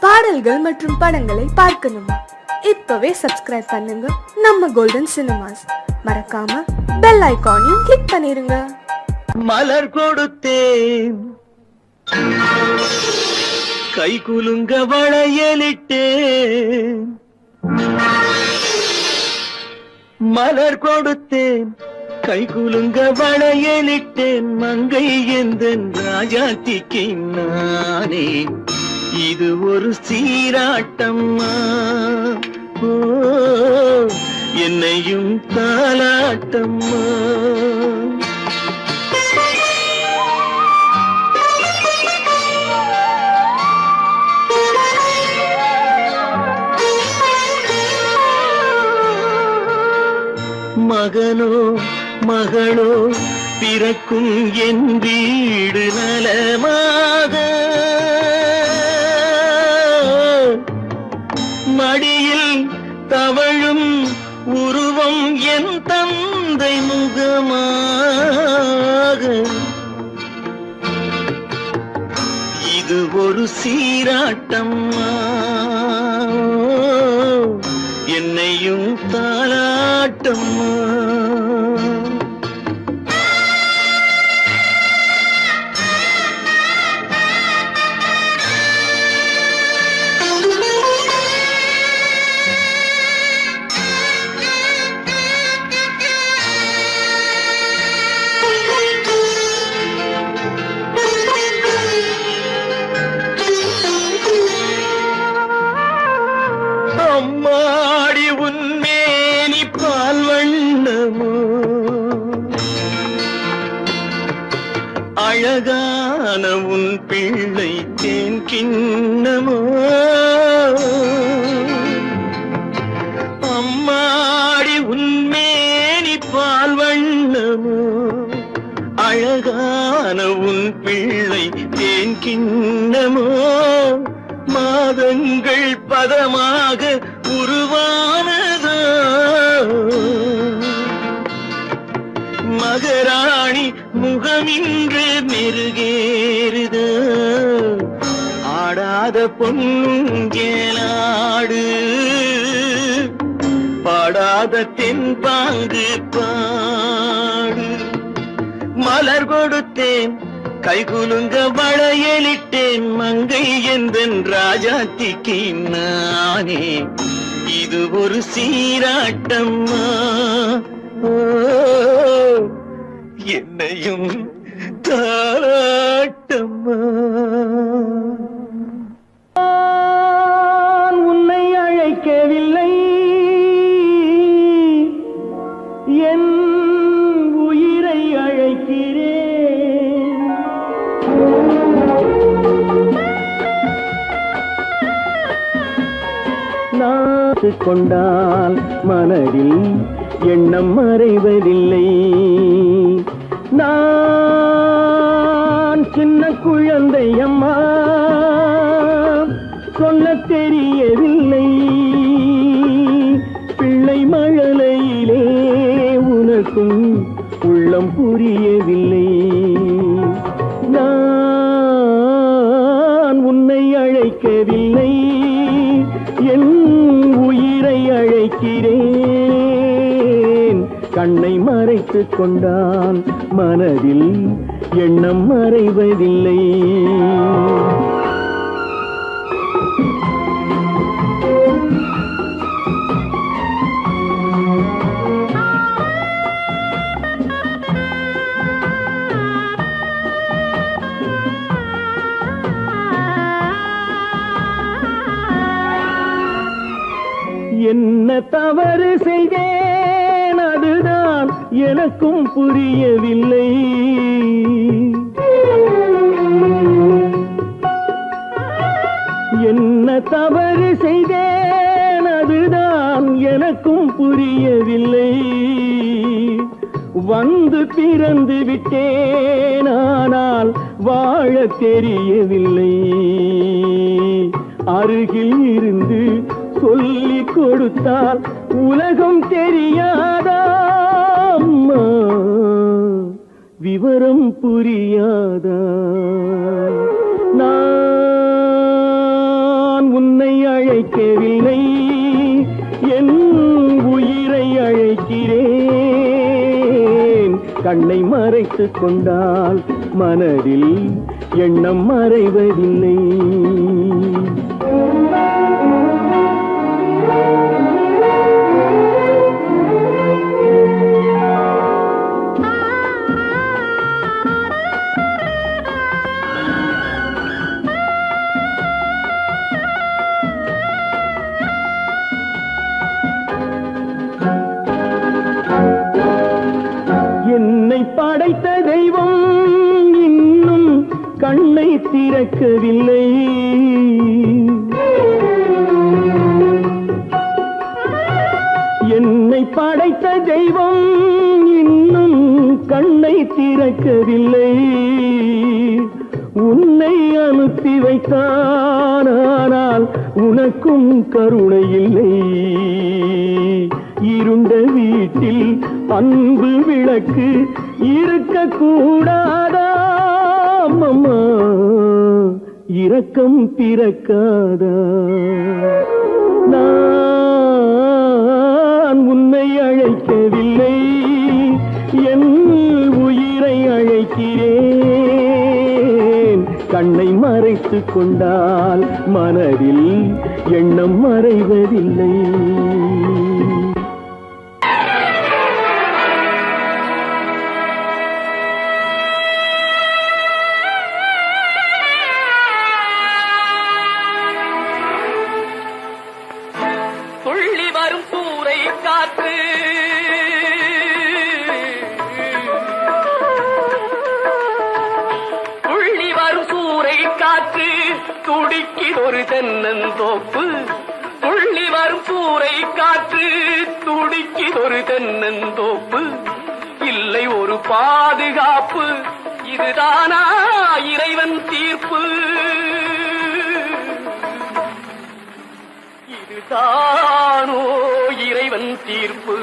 பாடல்கள் மற்றும் படங்களை பார்க்கணுமா. இப்பவே சப்ஸ்கிரைப் பண்ணுங்க. நம்ம கோல்டன் சினிமாஸ் மறக்காம பெல் ஐகானையும் கிளிக் பண்ணிருங்க. மலர் கொடுத்தேன். கை குலுங்க வளையலிட்டேன். மலர் கொடுத்தேன். கை குலுங்க வளையலிட்டேன். மங்கை எந்த ராஜாத்திக்கு நானே. இது ஒரு சீராட்டம்மா. என்னையும் தாலாட்டம்மா மகனோ மகளோ பிறக்கும் என் வீடு நலமாக. மடியில் தவழும் உருவம் என் தந்தை முகமாக. இது ஒரு சீராட்டம். என்னையும் தாளாட்டம்மா பிள்ளை தேன் கிண்ணமோ? அம்மாடி உன்மேனி பால் வண்ணமோ? அழகான உன் பிள்ளை தேன் கிண்ணமோ? மாதங்கள் பதமாக உருவானதோ? மகராணி முகமின்று மெருகே ஆடாத பொன்னுங்கேலாடு பாடாத தென்பாங்கு பாடு. மலர் கொடுத்தேன் கைகுலுங்க வளையலிட்டேன் மங்கை எந்தன் ராஜாத்திக்கு நானே. இது ஒரு சீராட்டம்மா. என்னையும் தாராட்டம்மா. நாத்து கொண்டால் மனதில் எண்ணம் மறைவதில்லை. நான் சின்ன குழந்தை அம்மா வைத்து கொண்டான் மனதில் எண்ணம் மறைவதில்லை. என்ன தவறு செய்தேன் எனக்கும் புரியவில்லை. என்ன தவறு செய்தேன் அதுதான் எனக்கும் புரியவில்லை. வந்து பிறந்து விட்டேன் ஆனால் வாழ தெரியவில்லை. அருகில் இருந்து சொல்லிக் கொடுத்தால் உலகம் தெரியாதா? அம்மா விவரம் புரியாதா? நான் உன்னை அழைக்கவில்லை என் உயிரை அழைக்கிறேன். கண்ணை மறைத்து கொண்டால் மனதில் எண்ணம் மறைவதில்லை. திறக்கவில்லை. என்னை படைத்த தெய்வம் இன்னும் கண்ணை திறக்கவில்லை. உன்னை அனுப்பி வைத்தானால் உனக்கும் கருணை இல்லை. இருண்ட வீட்டில் அன்பு விளக்கு இருக்கக்கூடாத இரக்கம் பிறக்காதா? நான் உன்னை அழைக்கவில்லை. என் உயிரை அழைக்கிறேன். கண்ணை மறைத்து கொண்டால் மனதில் எண்ணம் மறைவதில்லை. ஒரு தென்னந்தோப்பு புள்ளி வரும் பூரை காற்று துடிக்கி ஒரு தென்னந்தோப்பு இல்லை ஒரு பாதுகாப்பு இதுதானா இறைவன் தீர்ப்பு? இதுதானோ இறைவன் தீர்ப்பு?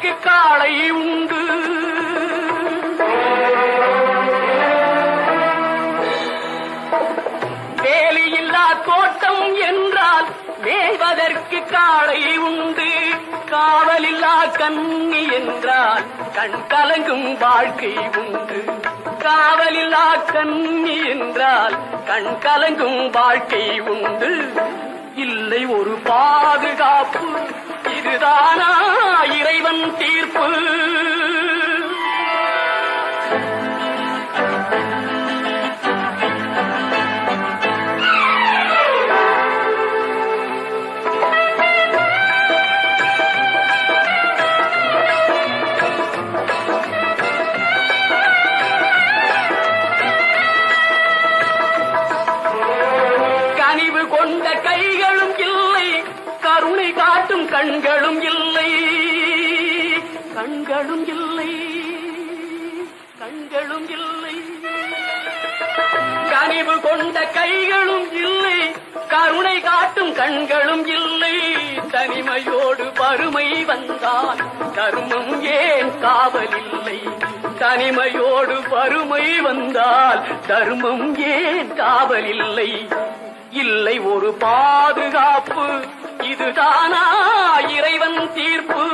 மேய்வதற்கு காளை உண்டு. வேலியில்லா தோட்டம் என்றால் மேய்வதற்கு காளை உண்டு. காவலில்லா கண்ணி என்றால் கண் கலங்கும் வாழ்க்கை உண்டு. காவலில்லா கண்ணி என்றால் கண் கலங்கும் வாழ்க்கை உண்டு. இல்லை ஒரு பாதுகாப்பு இதுதானா இறைவன் தீர்ப்பு? கண்களும் இல்லை. கண்களும் இல்லை. கண்களும் இல்லை. கனிவு கொண்ட கைகளும் இல்லை. கருணை காட்டும் கண்களும் இல்லை. தனிமையோடு வறுமை வந்தால் தர்மம் ஏன் காவலில்லை தனிமையோடு வறுமை வந்தால் தர்மம் ஏன் காவலில்லை இல்லை ஒரு பாதுகாப்பு இதுதானா இறைவன் தீர்ப்பு?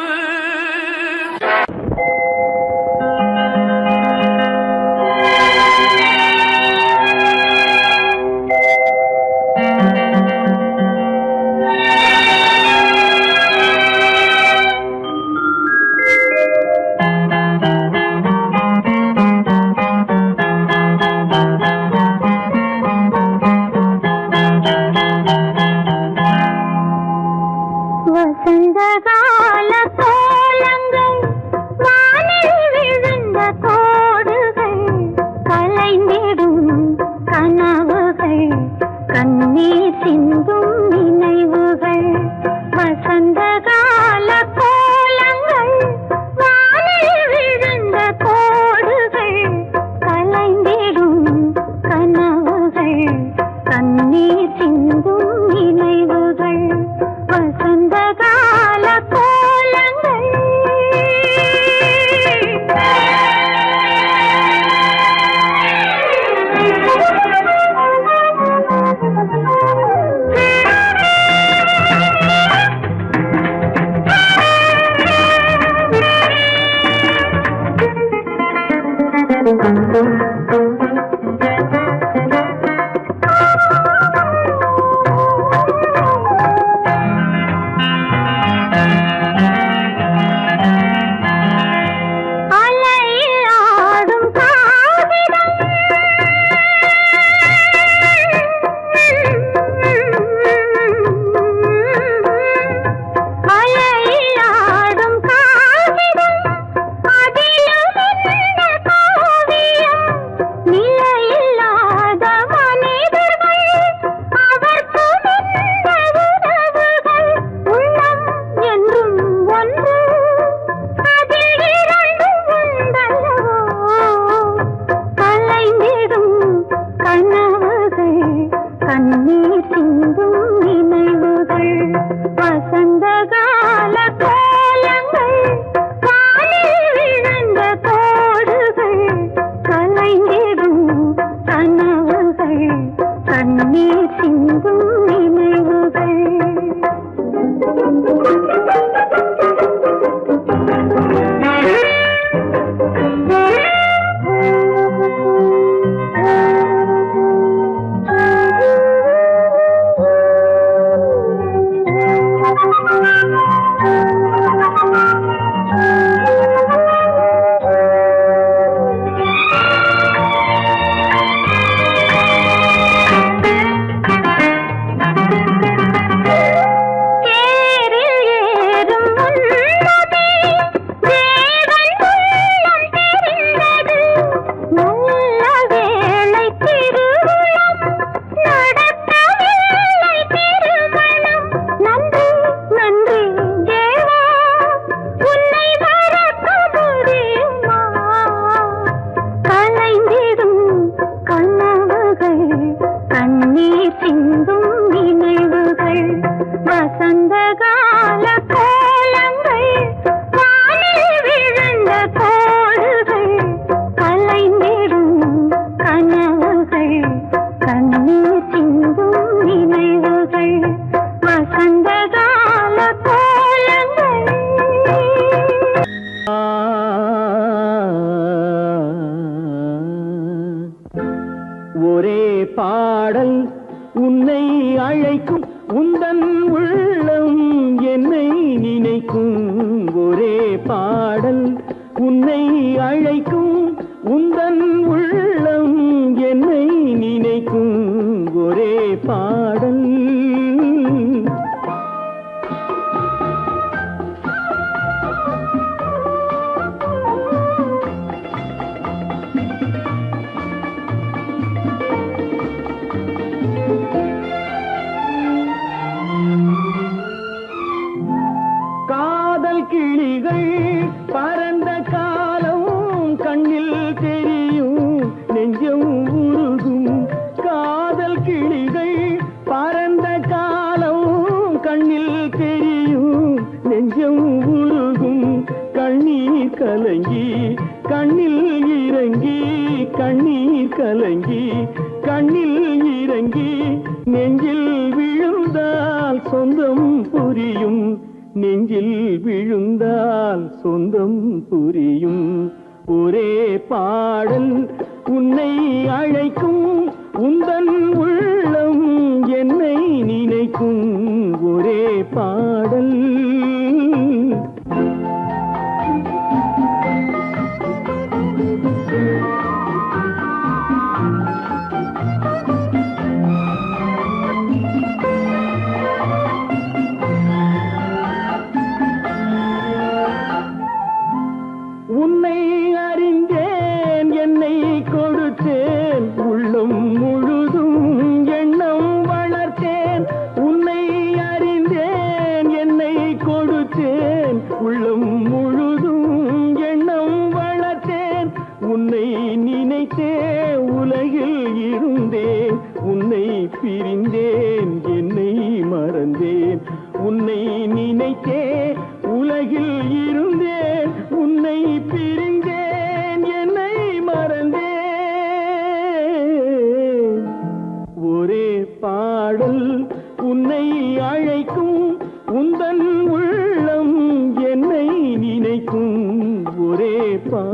அழைக்கும் உந்தன் உள்ளம் என்னை நினைக்கும். ஒரே பா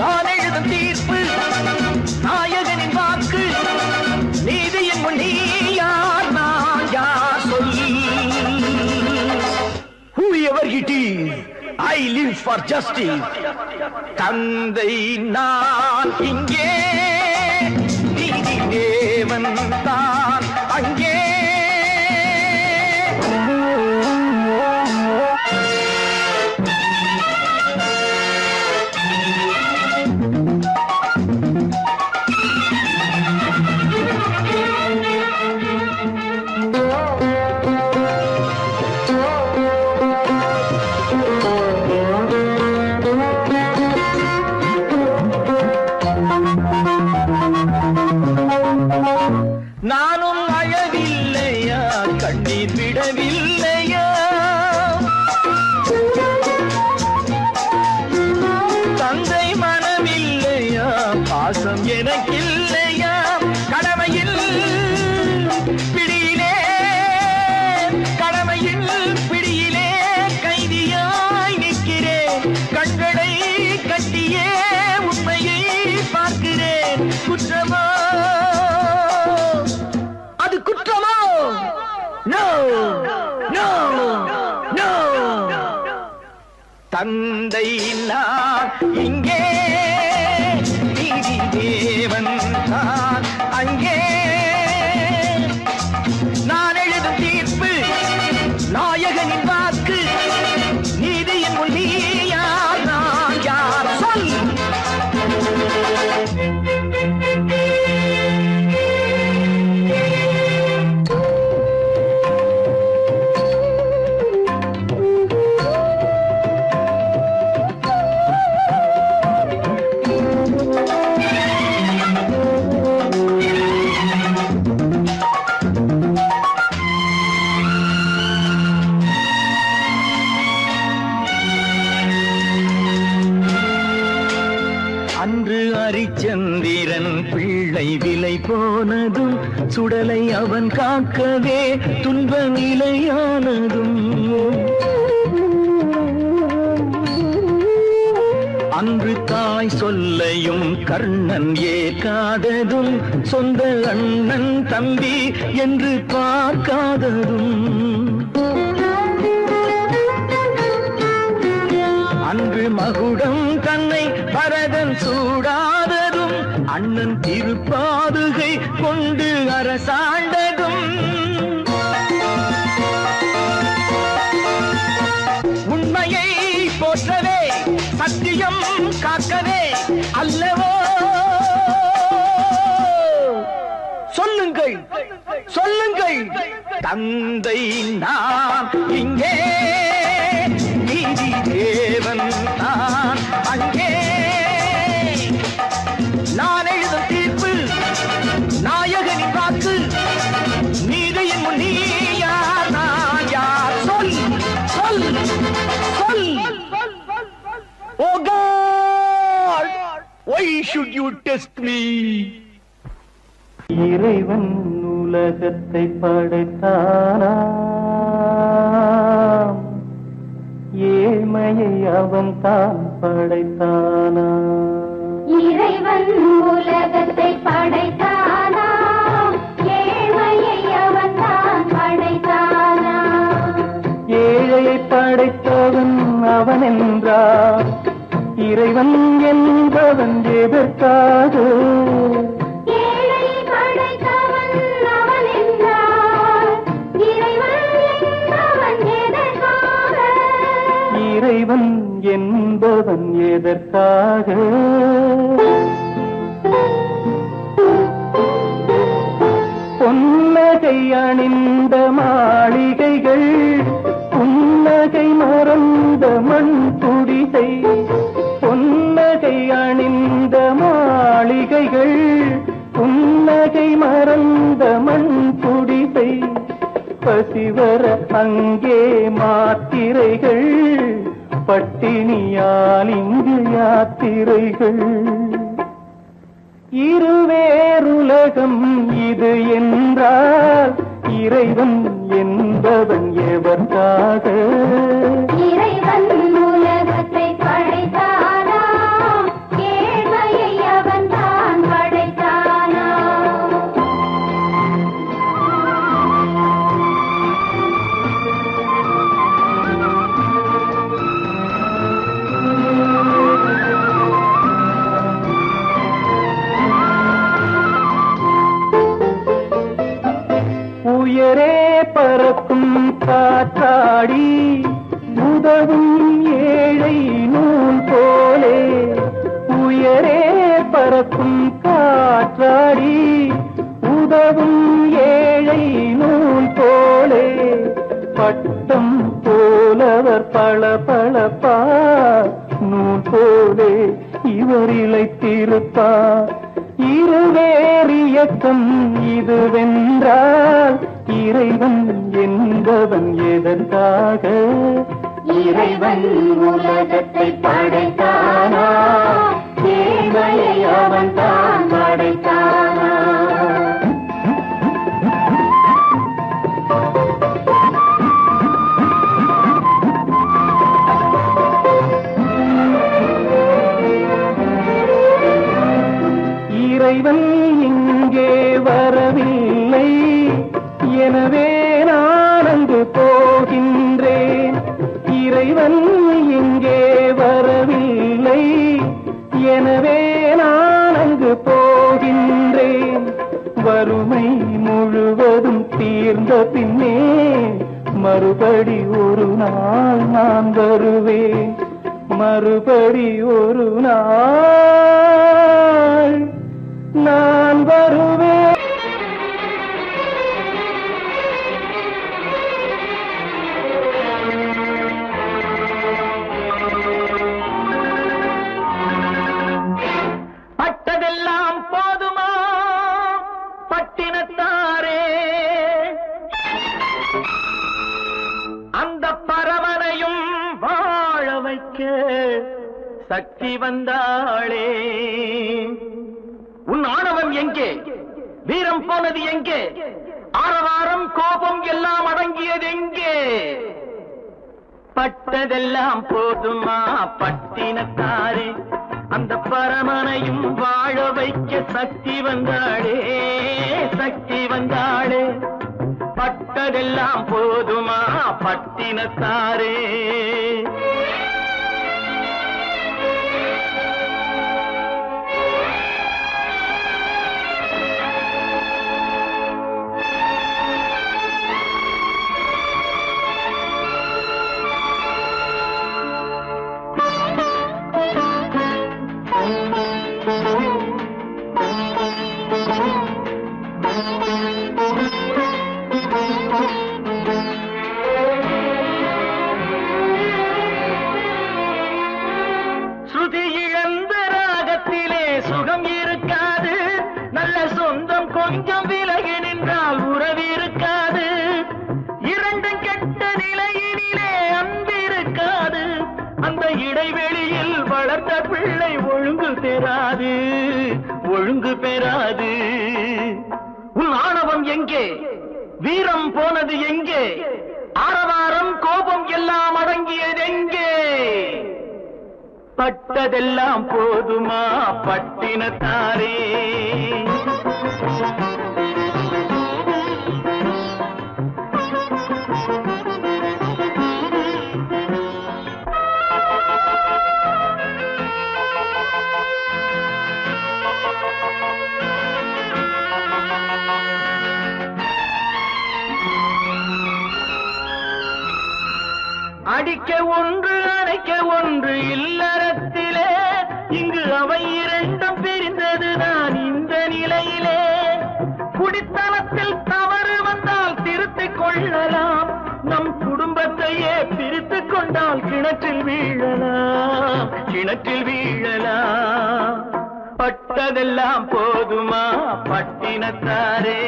நான் எழுதும் தீர்ப்பு நாயகனின் வாக்கு நீதியின் முன் நீ யார் நான் யார் சொல்லி ஹூ எவர் தந்தை நான் இங்கே நீதி தேவன் தான். அழவில்லையா நீதியின் கர்ணன் ஏற்காததும் சொந்த அண்ணன் தம்பி என்று பார்க்காததும். அன்று மகுடம் தன்னை பரதன் சூடாததும் அண்ணன் திருப்பாதுகை கொண்டு அரசாண்ட தந்தை நான் இங்கே நீதி தேவன் நான் அங்கே. நான் எழுதும் தீர்ப்பு நாயகனின் வாக்கு நீதியின் முன் நீ யார்? நான் யார்? சொல் சொல் சொல். ஓ God why should you test me? இறைவன் உலகத்தை படைத்தானா ஏழ்மையை அவன் தான் படைத்தானா இறைவன் உலகத்தை படைத்தானாம். ஏழ்மையை அவன் தான் படைத்தானாம். ஏழையை படைத்தவன் அவன் என்றார். இறைவன் என்பவன் எதற்காக? இறைவன் என்பவன் எதற்காக? பொன்னகை அணிந்த மாளிகைகள் புன்னகை மறந்த மண் துடிசை பொன்னகை அணிந்த மாளிகைகள் புன்னகை மறந்த மண் துடிசை. பசிவர அங்கே மாத்திரைகள் பட்டினியால் இங்கு யாத்திரைகள் இருவேருலகம் இது என்றால் இறைவன் என்பவன் எவர்க்காக? இறைவன் இறைவன் உலகத்தை படைத்தானா? தேவையை அவன் தான் நாள் நான் வருவேன் மறுபடி ஒரு நாள் பட்டினத்தாரே அந்த பரமனையும் வாழ வைக்க சக்தி வந்தாளே சக்தி வந்தாளே. பட்டதெல்லாம் போதுமா பட்டினத்தாரே வளர்த்த பிள்ளை ஒழுங்கு பெறாது ஒழுங்கு பெறாது. உன் ஆணவம் எங்கே? வீரம் போனது எங்கே? ஆரவாரம் கோபம் எல்லாம் அடங்கியது எங்கே? பட்டதெல்லாம் போதுமா பட்டினத்தாரே? அடிக்க ஒன்று அணைக்க ஒன்று இல்லறத்திலே. இங்கு அவை இரண்டும் பிரிந்தது நான் இந்த நிலையிலே. குடித்தனத்தில் தவறு வந்தால் திருத்திக் கொள்ளலாம். நம் குடும்பத்தையே பிரித்துக் கொண்டால் கிணற்றில் வீழலாம். கிணற்றில் வீழலாம். பட்டதெல்லாம் போதுமா பட்டினத்தாரே?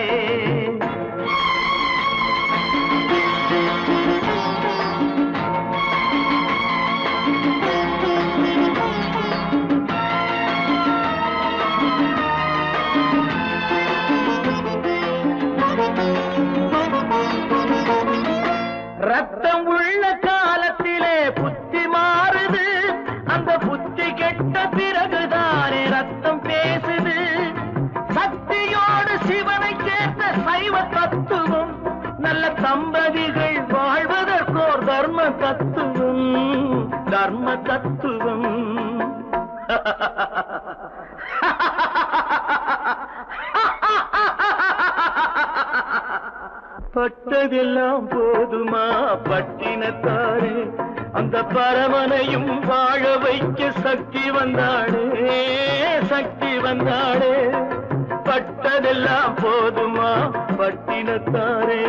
பிறகுதானே ரத்தம் பேசுது. சக்தியோடு சிவனை சேர்த்த சைவ தத்துவம் நல்ல தம்பதிகள் வாழ்வதற்கோர் தர்ம தத்துவம் தர்ம தத்துவம். பட்டதெல்லாம் போதுமா பட்டினத்தாரே? அந்த பரமனையும் வாழ வைக்க சக்தி வந்தாளே சக்தி வந்தாளே பட்டதெல்லாம் போதுமா? பட்டினத்தாரே.